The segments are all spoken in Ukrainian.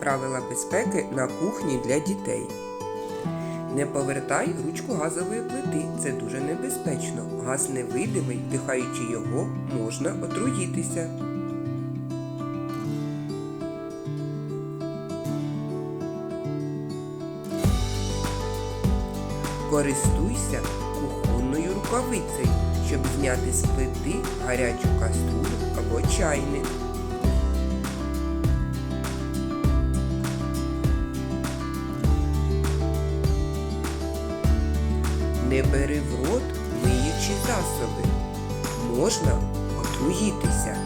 Правила безпеки на кухні для дітей. Не повертай ручку газової плити. Це дуже небезпечно. Газ невидимий, вдихаючи його, можна отруїтися. Користуйся кухонною рукавицею, щоб зняти з плити гарячу каструлю або чайник. Не бери в рот миючі засоби. Можна отруїтися.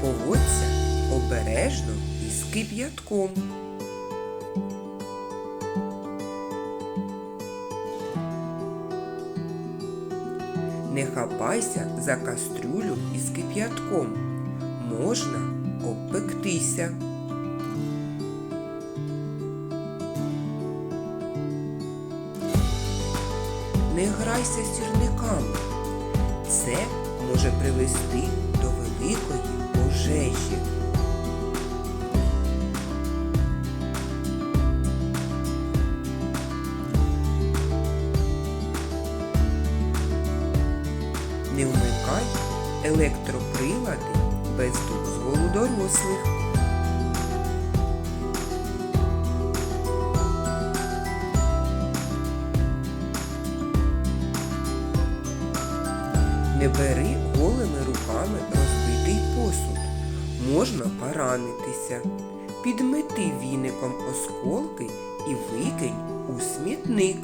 Поводься обережно і з кип'ятком. Не хапайся за кастрюлю із кип'ятком. Можна обпектися. Не грайся сірниками. Це може привести до великої електроприлади без дозволу дорослих. Не бери голими руками розбитий посуд. Можна поранитися. Підмети віником осколки і викинь у смітник.